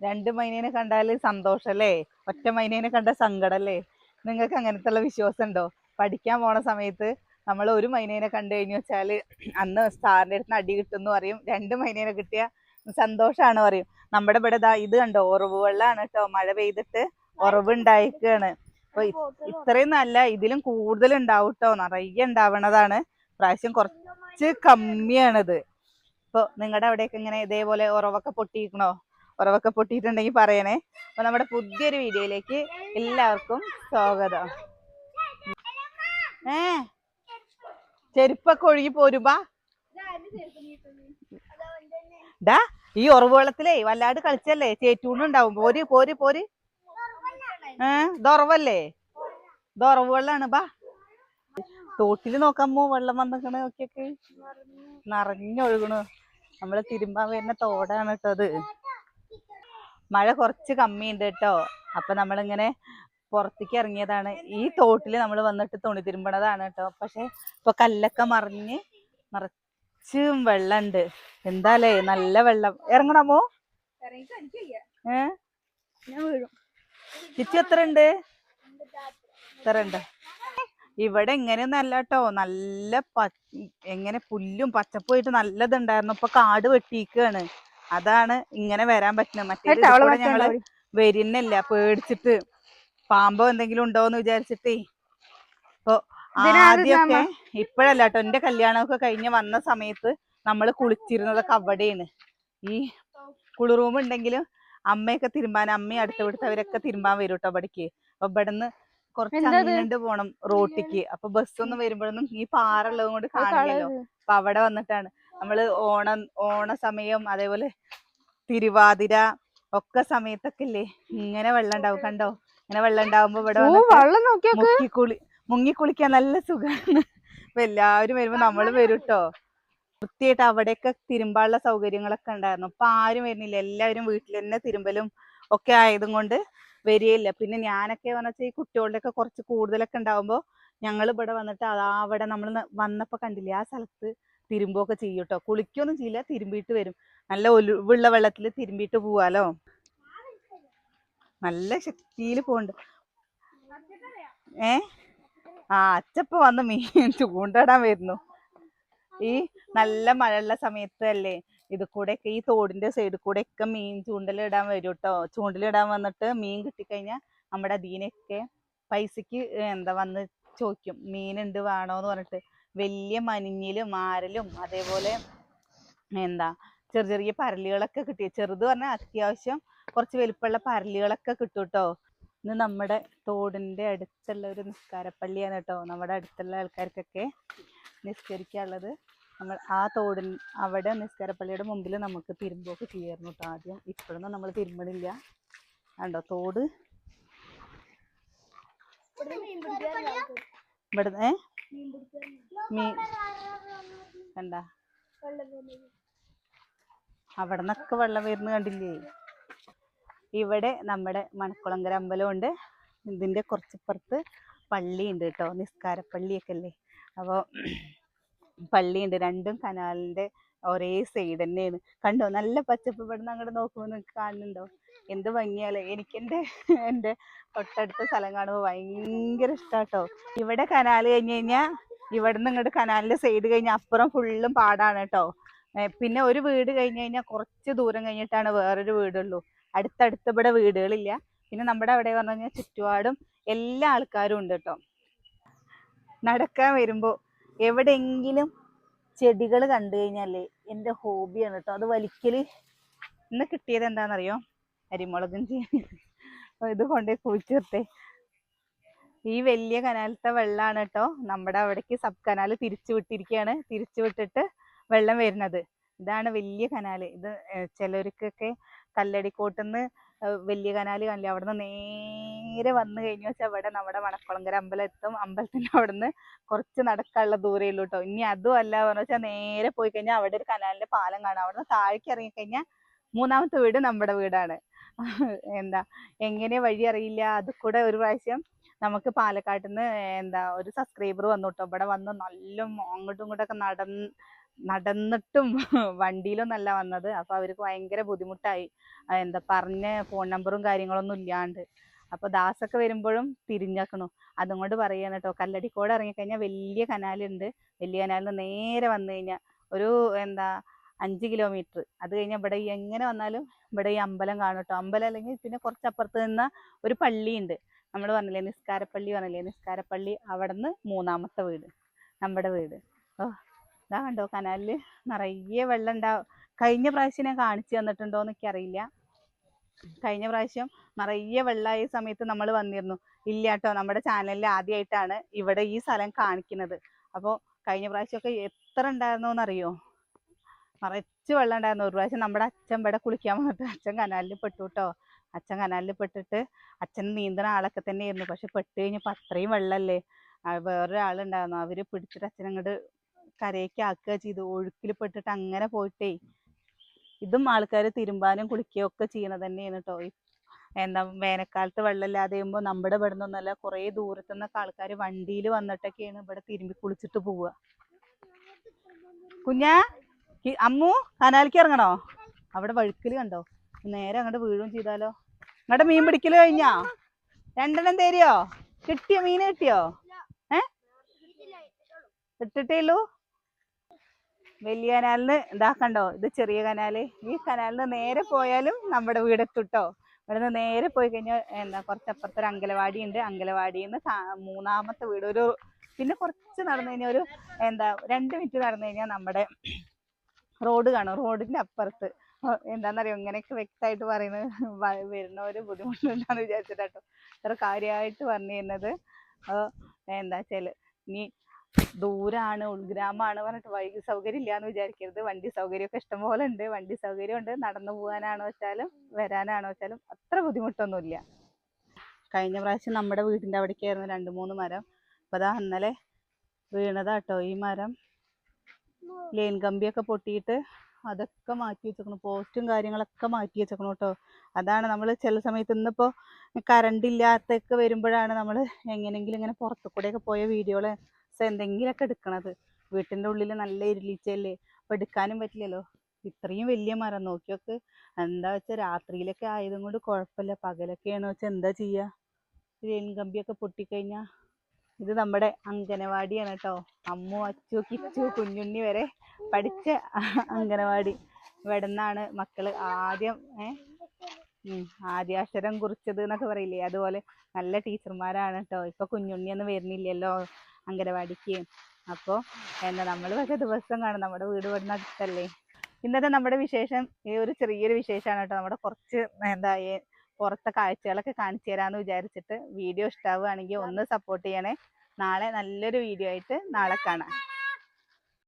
രണ്ട് മൈനനെ കണ്ടാൽ സന്തോഷല്ലേ? ഒറ്റ മൈനേനെ കണ്ട സങ്കടല്ലേ? നിങ്ങൾക്ക് അങ്ങനത്തെ ഉള്ള വിശ്വാസം ഉണ്ടോ പഠിക്കാൻ പോണ സമയത്ത് നമ്മൾ ഒരു മൈനേനെ കണ്ടു കഴിഞ്ഞു വെച്ചാൽ അന്ന് സാറിന്റെ അടുത്ത് അടി കിട്ടുമെന്ന് പറയും. രണ്ട് മൈനേനെ കിട്ടിയ സന്തോഷാണ് പറയും. നമ്മുടെ ഇവിടെ ദാ ഇത് കണ്ടോ? ഉറവ് വെള്ളമാണ് കേട്ടോ. മഴ പെയ്തിട്ട് ഉറവ് ഉണ്ടായിക്കാണ് അപ്പൊ ഇത്രയും നല്ല ഇതിലും കൂടുതൽ ഉണ്ടാവും കേട്ടോ. നിറയെ ഉണ്ടാവണതാണ്. പ്രാവശ്യം കുറച്ച് കമ്മിയാണിത്. ഇപ്പൊ നിങ്ങളുടെ അവിടെയൊക്കെ ഇങ്ങനെ ഇതേപോലെ ഉറവൊക്കെ പൊട്ടിയിരിക്കണോ ഉറവൊക്കെ പൊട്ടിയിട്ടുണ്ടെങ്കിൽ പറയണേ. അപ്പോൾ നമ്മുടെ പുതിയൊരു വീഡിയോയിലേക്ക് എല്ലാവർക്കും സ്വാഗതം. ഏ? ചെരുപ്പൊക്കെ ഒഴുകി പോരുമ്പാ. ഈ ഉറവ് വെള്ളത്തിലേ വല്ലാണ്ട് കളിച്ചല്ലേ? ചേറ്റൂണ്ടുണ്ടാവും പോര് പോര് പോര്. ഏ? ദൊറവല്ലേ ഇത് വെള്ളാണ്. ബാ. തോട്ടിൽ നോക്കാമോ? വെള്ളം വന്നിക്കണ നോക്കിയൊക്കെ. നിറഞ്ഞൊഴുകണു. നമ്മൾ തിരുമ്പാൻ വരുന്ന തോടാണ് കേട്ടോ അത് മഴ കുറച്ച് കമ്മിയുണ്ട് കേട്ടോ അപ്പൊ നമ്മളിങ്ങനെ പുറത്തേക്ക് ഇറങ്ങിയതാണ് ഈ തോട്ടിൽ നമ്മൾ വന്നിട്ട് തുണി തിരുമ്പണതാണ് കേട്ടോ പക്ഷെ ഇപ്പൊ കല്ലൊക്കെ മറിഞ്ഞ് നിറച്ചും വെള്ളമുണ്ട് എന്താലേ നല്ല വെള്ളം. ഇറങ്ങണമോ ഏ? ഞാൻ വീഴും. ചിച്ചു എത്ര ഉണ്ട് എത്ര ഉണ്ട് ഇവിടെ എങ്ങനെ അല്ല കേട്ടോ നല്ല പ എങ്ങനെ പുല്ലും പച്ചപ്പുമായിട്ട് നല്ലതുണ്ടായിരുന്നു. ഇപ്പൊ കാട് വെട്ടിയിക്കാണ് അതാണ് ഇങ്ങനെ വരാൻ പറ്റുന്നത്. മറ്റേ ഞങ്ങൾ വരുന്നില്ല. പേടിച്ചിട്ട് പാമ്പോ എന്തെങ്കിലും ഉണ്ടോന്ന് വിചാരിച്ചിട്ടേ. ഇപ്പൊ ആദ്യമൊക്കെ ഇപ്പഴല്ല കേട്ടോ എന്റെ കല്യാണമൊക്കെ കഴിഞ്ഞ് വന്ന സമയത്ത് നമ്മൾ കുളിച്ചിരുന്നതൊക്കെ അവിടെയാണ്. ഈ കുളിറൂമുണ്ടെങ്കിലും ഉണ്ടെങ്കിലും അമ്മയൊക്കെ തിരുമ്പാൻ അമ്മയും അടുത്ത അവരൊക്കെ തിരുമ്പാൻ വരും കേട്ടോ അവിടേക്ക്. അപ്പൊ ഇവിടുന്ന് കുറച്ച്? അങ്ങണ്ട് പോണം റോട്ടിക്ക്. അപ്പൊ ബസ്സൊന്നും വരുമ്പോഴൊന്നും ഈ പാറ ഉള്ളത് കൊണ്ട് കാണില്ലല്ലോ. അപ്പൊ അവിടെ വന്നിട്ടാണ്. നമ്മൾ ഓണം ഓണ സമയം അതേപോലെ തിരുവാതിര ഒക്കെ സമയത്തൊക്കെ ഇല്ലേ ഇങ്ങനെ വെള്ളം ഉണ്ടാവും. കണ്ടോ? ഇങ്ങനെ വെള്ളം ഉണ്ടാവുമ്പോ ഇവിടെ മുക്കിക്കുളി മുങ്ങിക്കുളിക്കാൻ നല്ല സുഖമാണ് അപ്പൊ എല്ലാവരും വരുമ്പോ നമ്മൾ വരും കേട്ടോ വൃത്തിയായിട്ട് അവിടെയൊക്കെ തിരുമ്പാനുള്ള സൗകര്യങ്ങളൊക്കെ ഉണ്ടായിരുന്നു. അപ്പൊ ആരും വരുന്നില്ല. എല്ലാവരും വീട്ടിൽ തന്നെ തിരുമ്പലും ഒക്കെ ആയതും കൊണ്ട് വരികയില്ല. പിന്നെ ഞാനൊക്കെ പറഞ്ഞാൽ ഈ കുട്ടികളുടെ ഒക്കെ കുറച്ച് കൂടുതലൊക്കെ ഉണ്ടാവുമ്പോൾ ഞങ്ങൾ ഇവിടെ വന്നിട്ട് അതാ അവിടെ നമ്മൾ വന്നപ്പോൾ കണ്ടില്ലേ ആ സ്ഥലത്ത് തിരുമ്പൊക്കെ ചെയ്യും കേട്ടോ കുളിക്കൊന്നും ചെയ്യില്ല തിരുമ്പിയിട്ട് വരും. നല്ല ഒലിവുള്ള വെള്ളത്തിൽ തിരുമ്പിയിട്ട് പോവാലോ? നല്ല ശക്തിയിൽ പോണ്ട് ഏ? ആ അച്ചപ്പ വന്ന് മീൻ ചൂണ്ടടാൻ വരുന്നു. ഈ നല്ല മഴയുള്ള സമയത്ത് അല്ലേ ഇത് കൂടെ ഒക്കെ ഈ തോടിന്റെ സൈഡിൽ കൂടെ ഒക്കെ മീൻ ചൂണ്ടലിടാൻ വരും കേട്ടോ ചൂണ്ടലിടാൻ വന്നിട്ട് മീൻ കിട്ടിക്കഴിഞ്ഞാൽ നമ്മുടെ ദീനൊക്കെ പൈസക്ക് എന്താ വന്ന് ചോദിക്കും മീനുണ്ട് വേണോന്ന് പറഞ്ഞിട്ട്. വലിയ മനിഞ്ഞിലും മാരലും അതേപോലെ എന്താ ചെറിയ ചെറിയ പരലുകളൊക്കെ കിട്ടി. ചെറുത് പറഞ്ഞാൽ അത്യാവശ്യം കുറച്ച് വലിപ്പമുള്ള പരലുകളൊക്കെ കിട്ടും കേട്ടോ ഇന്ന് നമ്മുടെ തോടിന്റെ അടുത്തുള്ള ഒരു നിസ്കാരപ്പള്ളിയാണ് കേട്ടോ. നമ്മുടെ അടുത്തുള്ള ആൾക്കാർക്കൊക്കെ നിസ്കരിക്കാനുള്ളത്. നമ്മൾ ആ തോടിൽ അവിടെ നിസ്കാരപ്പള്ളിയുടെ മുമ്പിൽ നമുക്ക് തിരുമ്പൊക്കെ ചെയ്യായിരുന്നു കേട്ടോ ആദ്യം. ഇപ്പോഴൊന്നും നമ്മൾ തിരുമ്പണില്ല. കണ്ടോ തോട്? ഇവിടുന്ന് ഏ? മീൻ കണ്ട അവിടെ നിന്നൊക്കെ വെള്ളം വരുന്ന കണ്ടില്ലേ? ഇവിടെ നമ്മുടെ മണക്കുളങ്കര അമ്പലമുണ്ട്. ഇതിന്റെ കുറച്ചിപ്പുറത്ത് പള്ളിയുണ്ട് കേട്ടോ നിസ്കാരപ്പള്ളിയൊക്കെ അല്ലേ? അപ്പോൾ പള്ളിയുണ്ട്. രണ്ടും കനാലിന്റെ ഒരേ സൈഡ് തന്നെയാണ്. കണ്ടോ? നല്ല പച്ചപ്പ് ഇവിടെ നിന്ന് അങ്ങോട്ട് നോക്കുമ്പോൾ നിങ്ങൾക്ക് കാണുന്നുണ്ടോ? എന്ത് ഭംഗിയാലേ എനിക്ക് എന്റെ എന്റെ തൊട്ടടുത്ത സ്ഥലം കാണുമ്പോൾ ഭയങ്കര ഇഷ്ടാട്ടോ. ഇവിടെ കനാൽ കഴിഞ്ഞ് കഴിഞ്ഞാൽ ഇവിടെ നിന്ന് ഇങ്ങോട്ട് കനാലിന്റെ സൈഡ് കഴിഞ്ഞാൽ അപ്പുറം ഫുള്ളും പാടാണ് കേട്ടോ പിന്നെ ഒരു വീട് കഴിഞ്ഞ് കഴിഞ്ഞാൽ കുറച്ച് ദൂരം കഴിഞ്ഞിട്ടാണ് വേറൊരു വീടുള്ളൂ. അടുത്തടുത്ത് ഇവിടെ വീടുകളില്ല. പിന്നെ നമ്മുടെ അവിടെ പറഞ്ഞു കഴിഞ്ഞാൽ ചുറ്റുപാടും എല്ലാ ആൾക്കാരും ഉണ്ട് കേട്ടോ നടക്കാൻ വരുമ്പോൾ എവിടെയെങ്കിലും ചെടികൾ കണ്ടു കഴിഞ്ഞാലേ എന്റെ ഹോബിയാണ് കേട്ടോ അത് വലിക്കൽ ഇന്ന് കിട്ടിയത് എന്താണെന്നറിയോ അരിമുളകും ചീനി ഇത് കൊണ്ടേ കുഴിച്ചിർത്തേ ഈ വലിയ കനാലത്തെ വെള്ളമാണ് കേട്ടോ നമ്മുടെ അവിടേക്ക് സബ് കനാൽ തിരിച്ചു വിട്ടിരിക്കുകയാണ് തിരിച്ചു വിട്ടിട്ട് വെള്ളം വരുന്നത്. ഇതാണ് വലിയ കനാല്. ഇത് ചിലർക്കൊക്കെ കല്ലടിക്കോട്ടുന്ന് വലിയ കനാല് കാണില്ല നിന്ന് നേരെ വന്നു കഴിഞ്ഞു വെച്ചാൽ ഇവിടെ നമ്മുടെ മണക്കുളങ്കര അമ്പലം എത്തും അമ്പലത്തിന്റെ നിന്ന് കുറച്ച് നടക്കാനുള്ള ദൂരമേ ഉള്ളൂ കേട്ടോ ഇനി അതും അല്ല പറഞ്ഞു വെച്ചാൽ നേരെ പോയി കഴിഞ്ഞാൽ അവിടെ ഒരു കനാലിന്റെ പാലം കാണാം. അവിടെ നിന്ന് താഴേക്ക് ഇറങ്ങി കഴിഞ്ഞാൽ മൂന്നാമത്തെ വീട് നമ്മുടെ വീടാണ്. എന്താ എങ്ങനെ വഴി അറിയില്ല. അത് കൂടെ ഒരു പ്രാവശ്യം നമുക്ക് പാലക്കാട്ടിൽ നിന്ന് എന്താ ഒരു സബ്സ്ക്രൈബർ വന്നു കേട്ടോ ഇവിടെ വന്ന് നല്ല അങ്ങോട്ടും ഇങ്ങോട്ടൊക്കെ നടന്ന് നടന്നിട്ടും വണ്ടിയിലൊന്നല്ല വന്നത്. അപ്പൊ അവർക്ക് ഭയങ്കര ബുദ്ധിമുട്ടായി. എന്താ പറഞ്ഞ ഫോൺ നമ്പറും കാര്യങ്ങളൊന്നും ഇല്ലാണ്ട്. അപ്പൊ ദാസൊക്കെ വരുമ്പോഴും തിരിഞ്ഞേക്കണു. അതും കൊണ്ട് പറയാണ് കേട്ടോ കല്ലടിക്കോട് ഇറങ്ങിക്കഴിഞ്ഞാൽ വലിയ കനാലുണ്ട്. വലിയ കനാലിൽ നേരെ വന്നു കഴിഞ്ഞാൽ ഒരു എന്താ അഞ്ച് കിലോമീറ്റർ. അത് കഴിഞ്ഞാൽ ഇവിടെ എങ്ങനെ വന്നാലും ഇവിടെ ഈ അമ്പലം കാണും കേട്ടോ അമ്പലം അല്ലെങ്കിൽ പിന്നെ കുറച്ച് അപ്പുറത്ത് നിന്ന ഒരു പള്ളിയുണ്ട്. നമ്മൾ പറഞ്ഞില്ലേ നിസ്കാരപ്പള്ളി പറഞ്ഞില്ലേ? നിസ്കാരപ്പള്ളി അവിടെ നിന്ന് മൂന്നാമത്തെ വീട്. നമ്മുടെ വീട്. ഓ ഇതാ കണ്ടോ കനാലിൽ നിറയെ വെള്ളം ഉണ്ടാവും കഴിഞ്ഞ പ്രാവശ്യം ഞാൻ കാണിച്ചു തന്നിട്ടുണ്ടോ എന്നൊക്കെ അറിയില്ല കഴിഞ്ഞ പ്രാവശ്യം നിറയെ വെള്ളമായ സമയത്ത് നമ്മൾ വന്നിരുന്നു. ഇല്ല കേട്ടോ നമ്മുടെ ചാനലിൽ ആദ്യമായിട്ടാണ് ഇവിടെ ഈ സ്ഥലം കാണിക്കുന്നത്. അപ്പോൾ കഴിഞ്ഞ പ്രാവശ്യമൊക്കെ എത്ര ഉണ്ടായിരുന്നോ എന്നറിയോ നിറച്ച് വെള്ളം ഉണ്ടായിരുന്നു. ഒരു പ്രാവശ്യം നമ്മുടെ അച്ഛൻ ഇവിടെ കുളിക്കാൻ വന്നിട്ട് അച്ഛൻ കനാലിൽ പെട്ടു കേട്ടോ. അച്ഛൻ കനാലിൽ പെട്ടിട്ട് അച്ഛൻ നീന്തണ ആളൊക്കെ തന്നെയായിരുന്നു. പക്ഷെ പെട്ട് കഴിഞ്ഞപ്പോൾ അത്രയും വെള്ളമല്ലേ വേറൊരാളുണ്ടായിരുന്നു. അവർ പിടിച്ചിട്ട് അച്ഛൻ അങ്ങോട്ട് കരയ്ക്ക് ആക്കുക ചെയ്തു ഒഴുക്കിൽ പെട്ടിട്ട് അങ്ങനെ പോയിട്ടേ ഇതും ആൾക്കാർ തിരുമ്പാനും കുളിക്കുകയും ഒക്കെ ചെയ്യണത് തന്നെയാണ് കേട്ടോ എന്താ വേനൽക്കാലത്ത് വെള്ളമില്ലാതെ ചെയ്യുമ്പോൾ നമ്മുടെ ഇവിടെ നിന്നൊന്നല്ല കുറേ ദൂരത്തു നിന്നൊക്കെ ആൾക്കാർ വണ്ടിയിൽ വന്നിട്ടൊക്കെയാണ് ഇവിടെ തിരുമ്പി കുളിച്ചിട്ട് പോവുക. കുഞ്ഞാ അമ്മു കനാലിക്ക് ഇറങ്ങണോ? അവിടെ വഴുക്കൽ കണ്ടോ? നേരെ അങ്ങോട്ട് വീഴുകയും ചെയ്താലോ? അങ്ങോട്ട് മീൻ പിടിക്കൽ കഴിഞ്ഞാ? രണ്ടെണ്ണം തരുമോ കിട്ടിയോ? മീൻ കിട്ടിയോ? ഏ? ഇട്ടിട്ടേ ഉള്ളൂ. വലിയ കനാലിന് ഇതാക്കണ്ടോ? ഇത് ചെറിയ കനാല്. ഈ കനാലിന് നേരെ പോയാലും നമ്മുടെ വീടെത്തുട്ടോ. ഇവിടുന്ന് നേരെ പോയി കഴിഞ്ഞാൽ എന്താ കുറച്ചപ്പുറത്തൊരു അങ്കലവാടി ഉണ്ട്. അങ്കലവാടിയിൽ നിന്ന് മൂന്നാമത്തെ വീട്. ഒരു പിന്നെ കുറച്ച് നടന്നു കഴിഞ്ഞാൽ ഒരു എന്താ രണ്ട് മിനിറ്റ് നടന്നു കഴിഞ്ഞാൽ നമ്മുടെ റോഡ് കാണും. റോഡിന്റെ അപ്പുറത്ത്. എന്താണെന്നറിയോ ഇങ്ങനെയൊക്കെ വ്യക്തമായിട്ട് പറയുന്നത് വരുന്ന വരുന്നവര് ബുദ്ധിമുട്ടുണ്ടാന്ന് വിചാരിച്ചിട്ടാട്ടോ. ഇത്ര കാര്യമായിട്ട് പറഞ്ഞു തരുന്നത് എന്താ ചെൽ ഇനി ദൂരാണ് ഉൾഗ്രാമമാണ് പറഞ്ഞിട്ട് വൈകി സൗകര്യം ഇല്ലാന്ന് വിചാരിക്കരുത്. വണ്ടി സൗകര്യമൊക്കെ ഇഷ്ടംപോലെ ഉണ്ട്. വണ്ടി സൗകര്യം ഉണ്ട് നടന്നു പോകാനാണോ വെച്ചാലും വരാനാണോ വെച്ചാലും അത്ര ബുദ്ധിമുട്ടൊന്നുമില്ല. കഴിഞ്ഞ പ്രാവശ്യം നമ്മുടെ വീടിന്റെ അവിടേക്കായിരുന്നു രണ്ട് മൂന്ന് മരം. അപ്പൊ അതാ ഇന്നലെ വീണതാട്ടോ ഈ മരം. ലൈൻ കമ്പിയൊക്കെ പൊട്ടിയിട്ട് അതൊക്കെ മാറ്റി വെച്ചേക്കണു. പോസ്റ്റും കാര്യങ്ങളൊക്കെ മാറ്റി വെച്ചേക്കണു കേട്ടോ. അതാണ് നമ്മൾ ചില സമയത്ത് ഇന്നിപ്പോ കറണ്ട് ഇല്ലാത്തൊക്കെ വരുമ്പോഴാണ് നമ്മൾ എങ്ങനെങ്കിലും ഇങ്ങനെ പുറത്തു കൂടെയൊക്കെ പോയ വീഡിയോകൾ എന്തെങ്കിലുമൊക്കെ എടുക്കണത്. വീട്ടിന്റെ ഉള്ളിൽ നല്ല ഇരുളിച്ചല്ലേ അപ്പം എടുക്കാനും പറ്റില്ലല്ലോ. ഇത്രയും വലിയ മരം നോക്കിയൊക്കെ എന്താ വെച്ചാൽ രാത്രിയിലൊക്കെ ആയതും കൊണ്ട് കുഴപ്പമില്ല പകലൊക്കെയാണ് വെച്ചാൽ എന്താ ചെയ്യാ? ലൈൻ കമ്പിയൊക്കെ പൊട്ടിക്കഴിഞ്ഞാൽ ഇത് നമ്മുടെ അംഗനവാടിയാണ് കേട്ടോ അമ്മു അച്ചു കിച്ചു കുഞ്ഞുണ്ണി വരെ പഠിച്ച അംഗനവാടി. ഇവിടെ നിന്നാണ് മക്കൾ ആദ്യം ഏ ഉം ആദ്യാക്ഷരം കുറിച്ചത് എന്നൊക്കെ പറയില്ലേ? അതുപോലെ നല്ല ടീച്ചർമാരാണ് കേട്ടോ ഇപ്പൊ കുഞ്ഞുണ്ണിയൊന്നും വരുന്നില്ലല്ലോ. അംഗനവാടിക്ക്. അപ്പോൾ എന്താ നമ്മൾ പക്ഷെ ദിവസം കാണും. നമ്മുടെ വീട് ഇവിടുന്ന് അടുത്തല്ലേ? ഇന്നത്തെ നമ്മുടെ വിശേഷം ഈ ഒരു ചെറിയൊരു വിശേഷമാണ് കേട്ടോ. നമ്മുടെ കുറച്ച് എന്താ പുറത്തെ കാഴ്ചകളൊക്കെ കാണിച്ചു തരാമെന്ന് വിചാരിച്ചിട്ട് വീഡിയോ ഇഷ്ടാവുകയാണെങ്കിൽ ഒന്ന് സപ്പോർട്ട് ചെയ്യണേ. നാളെ നല്ലൊരു വീഡിയോ ആയിട്ട് നാളെ കാണാം.